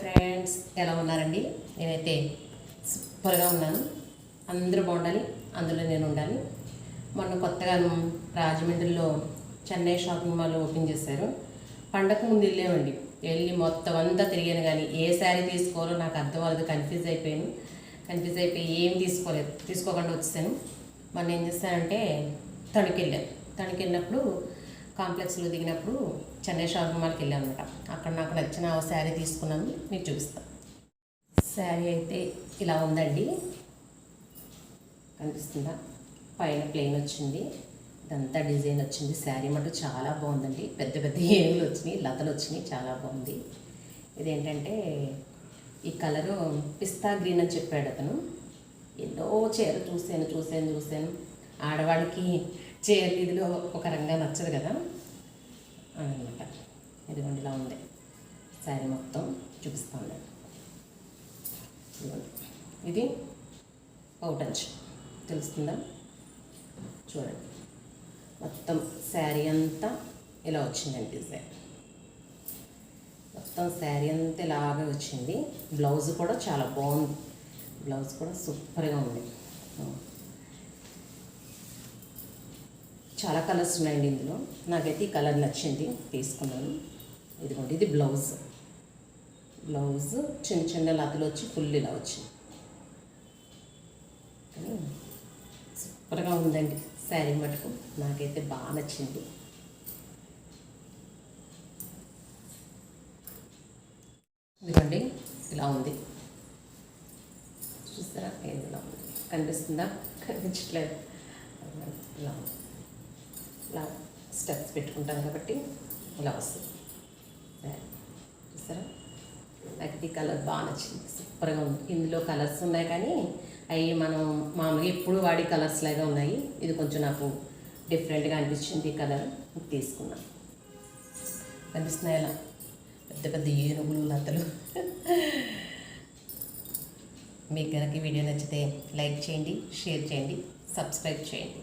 Friends ఎలా ఉన్నారండి? నేనైతే సూపర్గా ఉన్నాను. అందరూ బాగుండాలి అందులో నేను ఉండాలి. మొన్న కొత్తగా రాజమండ్రిలో చెన్నై షాపింగ్ మాల్ ఓపెన్ చేశారు. పండగ ముందు వెళ్ళామండి. వెళ్ళి మొత్తం అంతా తిరిగాను కానీ ఏ శారీ తీసుకోవాలో నాకు అర్థం అవ్వదు కన్ఫ్యూజ్ అయిపోయాను. కన్ఫ్యూజ్ అయిపోయి ఏం తీసుకోలేదు తీసుకోకుండా వచ్చేసాను. మొన్న ఏం చేస్తానంటే తణుకు వెళ్ళాను దానికి వెళ్ళినప్పుడు కాంప్లెక్స్లో దిగినప్పుడు చెన్నై షాపింగ్ మాల్కి వెళ్ళాను అనమాట అక్కడ నాకు నచ్చిన శారీ తీసుకున్నాను మీకు చూపిస్తాను శారీ అయితే ఇలా ఉందండి. కనిపిస్తుందా? పైన ప్లెయిన్ వచ్చింది. ఇదంతా డిజైన్ వచ్చింది. శారీ మటు చాలా బాగుందండి. పెద్ద పెద్ద ఏనుగులు వచ్చినాయి లతలు వచ్చినాయి చాలా బాగుంది. ఇదేంటంటే ఈ కలరు పిస్తా గ్రీన్ అని చెప్పాడు అతను. ఎన్నో చీర చూశాను చూశాను చూశాను. ఆడవాళ్ళకి చేయాలి ఇదిలో ఒక రంగా నచ్చదు కదా? అనమాట ఇదిగోండి ఇలా ఉంది. శారీ మొత్తం చూపిస్తాను. ఇది పౌటంచ్ తెలుస్తుందా? చూడండి. మొత్తం శారీ అంతా ఇలా వచ్చిందండి డిజైన్. మొత్తం శారీ అంతా ఇలాగే వచ్చింది. బ్లౌజ్ కూడా చాలా బాగుంది. బ్లౌజ్ కూడా సూపర్గా ఉంది. చాలా కలర్స్ ఉన్నాయండి ఇందులో. నాకైతే ఈ కలర్ నచ్చింది తీసుకున్నాను. ఇదిగోండి ఇది బ్లౌజ్. బ్లౌజ్ చిన్న చిన్న లతలు వచ్చి ఫుల్ ఇలా వచ్చింది. సూపర్గా ఉందండి శారీ మటుకు. నాకైతే బాగా నచ్చింది. ఇదిగోండి ఇలా ఉంది. చూస్తారా? ఏది ఇలా ఉంది. కనిపిస్తుందా? కనిపించట్లేదు. ఇలా స్టెప్స్ పెట్టుకుంటాం కాబట్టి ఇలా వస్తుంది. చూసారా నాకు ఈ కలర్ బాగా నచ్చింది. సూపర్గా ఉంది. ఇందులో కలర్స్ ఉన్నాయి కానీ అవి మనం మామూలుగా ఎప్పుడు వాడి కలర్స్ లాగా ఉన్నాయి. ఇది కొంచెం నాకు డిఫరెంట్గా అనిపించింది ఈ కలర్ తీసుకున్నాను కనిపిస్తున్నాయి? అలా పెద్ద పెద్ద ఏనుగులు లతలు. మీకు కనుక వీడియో నచ్చితే లైక్ చేయండి షేర్ చేయండి సబ్స్క్రైబ్ చేయండి.